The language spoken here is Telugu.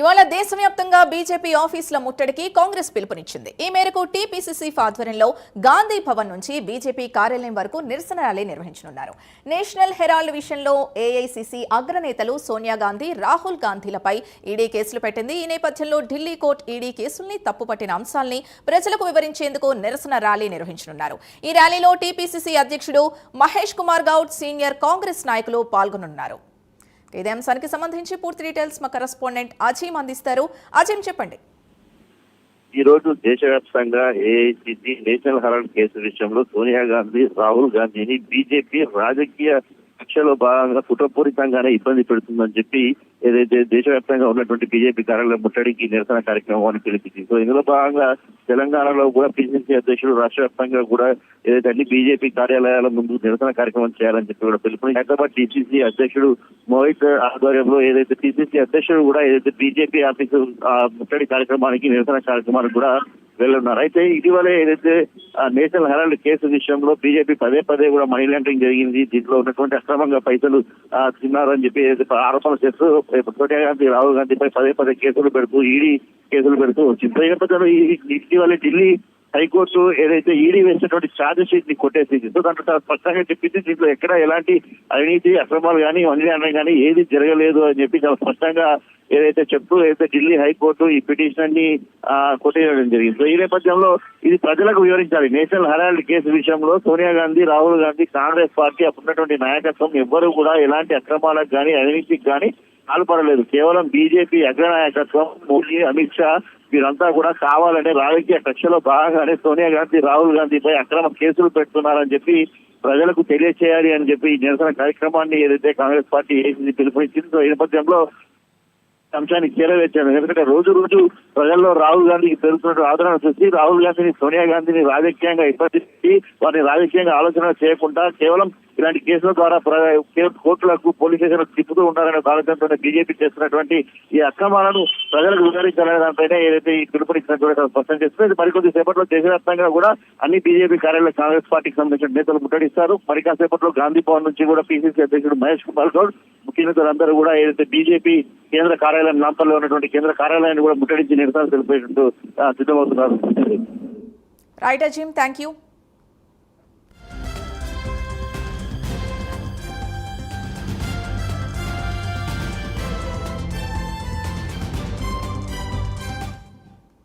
ఇవాళ దేశవ్యాప్తంగా బీజేపీ ఆఫీసుల ముట్టడికి కాంగ్రెస్ పిలుపునిచ్చింది. ఈ మేరకు టీపీసీసీ ఆధ్వర్యంలో గాంధీ భవన్ నుంచి బీజేపీ కార్యాలయం వరకు నిరసన ర్యాలీ నిర్వహించనున్నారు. నేషనల్ హెరాల్డ్ విషయంలో ఏఐసీసీ అగ్రనేతలు సోనియా గాంధీ రాహుల్ గాంధీలపై ఈడీ కేసులు పెట్టింది. ఈ నేపథ్యంలో ఢిల్లీ కోర్టు ఈడీ కేసుల్ని తప్పుపట్టిన అంశాల్ని ప్రజలకు వివరించేందుకు నిరసన ర్యాలీ నిర్వహించనున్నారు. ఈ ర్యాలీలో టీపీసీసీ అధ్యక్షుడు మహేష్ కుమార్ గౌడ్ సీనియర్ కాంగ్రెస్ నాయకులు పాల్గొనున్నారు ఇదే అంశానికి సంబంధించి పూర్తి డీటెయిల్స్ మా కరస్పాండెంట్ అజీమ్ అందిస్తారు. అజీమ్ చెప్పండి. ఈ రోజు దేశవ్యాప్తంగా ఏఐసిసి నేషనల్ హెరాల్డ్ కేసు విషయంలో సోనియా గాంధీ రాహుల్ గాంధీని బీజేపీ రాజకీయ కక్షలో భాగంగా కుట్రపూరితంగానే ఇబ్బంది పెడుతుందని చెప్పి ఏదైతే దేశవ్యాప్తంగా ఉన్నటువంటి బీజేపీ కార్యాలయం ముట్టడికి నిరసన కార్యక్రమాన్ని పిలిపించింది. సో ఇందులో భాగంగా తెలంగాణలో కూడా పిసిసి అధ్యక్షుడు రాష్ట్ర వ్యాప్తంగా కూడా ఏదైతే అన్ని బీజేపీ కార్యాలయాల ముందు నిరసన కార్యక్రమం చేయాలని చెప్పి కూడా పిలుపుని హైదరాబాద్ టీసీసీ అధ్యక్షుడు మోహిత్ ఆధ్వర్యంలో ఏదైతే టీసీసీ అధ్యక్షుడు కూడా ఏదైతే బీజేపీ ఆఫీసు ఆ, ముట్టడి కార్యక్రమానికి నిరసన కార్యక్రమానికి కూడా వెళ్ళున్నారు. అయితే ఇటీవలే ఏదైతే నేషనల్ హెరాల్డ్ కేసు విషయంలో బీజేపీ పదే పదే కూడా మనీ లాండరింగ్ జరిగింది. దీంట్లో ఉన్నటువంటి అక్రమంగా పైసలు ఆ, తిన్నారని చెప్పి ఆరోపణలు చేస్తూ సోనియా గాంధీ రాహుల్ గాంధీపై పదే పదే కేసులు పెడుతూ ఈడీ కేసులు పెడుతూ వచ్చింది. ఈ నేపథ్యంలో ఇటీవల ఢిల్లీ హైకోర్టు ఏదైతే ఈడీ వేసినటువంటి ఛార్జ్ షీట్ని కొట్టేసింది సో దాంట్లో స్పష్టంగా చెప్పింది దీంట్లో ఎక్కడ ఎలాంటి అవినీతి అక్రమాలు కానీ మనీ లాండరింగ్ కానీ ఏది జరగలేదు అని చెప్పి చాలా స్పష్టంగా ఏదైతే చెప్తూ ఏదైతే ఢిల్లీ హైకోర్టు ఈ పిటిషన్ని ఆ, కొట్టేయడం జరిగింది. సో ఈ నేపథ్యంలో ఇది ప్రజలకు వివరించాలి. నేషనల్ హెరాల్డ్ కేసు విషయంలో సోనియా గాంధీ రాహుల్ గాంధీ కాంగ్రెస్ పార్టీ అప్పుడున్నటువంటి నాయకత్వం ఎవ్వరూ కూడా ఎలాంటి అక్రమాలకు కానీ అవినీతికి కానీ పాల్పడలేదు కేవలం బీజేపీ అగ్రనాయకత్వం మోడీ అమిత్ షా వీరంతా కూడా కావాలనే రాజకీయ కక్షలో భాగంగానే సోనియా గాంధీ రాహుల్ గాంధీపై అక్రమ కేసులు పెడుతున్నారని చెప్పి ప్రజలకు తెలియచేయాలి అని చెప్పి ఈ నిరసన కార్యక్రమాన్ని ఏదైతే కాంగ్రెస్ పార్టీ ఏసీసీ పిలుపునిచ్చిందో ఈ నేపథ్యంలో అంశాన్ని చేరవేర్చాను ఎందుకంటే రోజు రోజు ప్రజల్లో రాహుల్ గాంధీకి పెరుగుతున్న ఆదరణ చూసి రాహుల్ గాంధీని సోనియా గాంధీని రాజకీయంగా ఇబ్బంది వారిని రాజకీయంగా ఆలోచన చేయకుండా కేవలం ఇలాంటి కేసుల ద్వారా కోర్టులకు పోలీస్ స్టేషన్లకు తిప్పుతూ ఉన్నారనే ఆలోచనతో బీజేపీ చేస్తున్నటువంటి ఈ అక్రమాలను ప్రజలకు వివరించాలనే దానిపైన ఏదైతే ఈ పిలుపునిచ్చినటువంటి స్పష్టం చేస్తుంది. మరికొద్ది సేపట్లో దేశవ్యాప్తంగా కూడా అన్ని బీజేపీ కార్యాలయాలు కాంగ్రెస్ పార్టీకి సంబంధించిన నేతలు ముట్టడిస్తారు. మరి కాసేపట్లో గాంధీ భవన్ నుంచి కూడా పీసీసీ అధ్యక్షుడు మహేష్ కుమార్ గౌడ్ ముఖ్య నేతలందరూ కూడా ఏదైతే బీజేపీ కేంద్ర కార్యాలయం నాంపల్లో ఉన్నటువంటి కేంద్ర కార్యాలయాన్ని కూడా ముట్టడించి నిరసన తెలిపేటట్టు సిద్ధమవుతున్నారు. Right Azeem thank you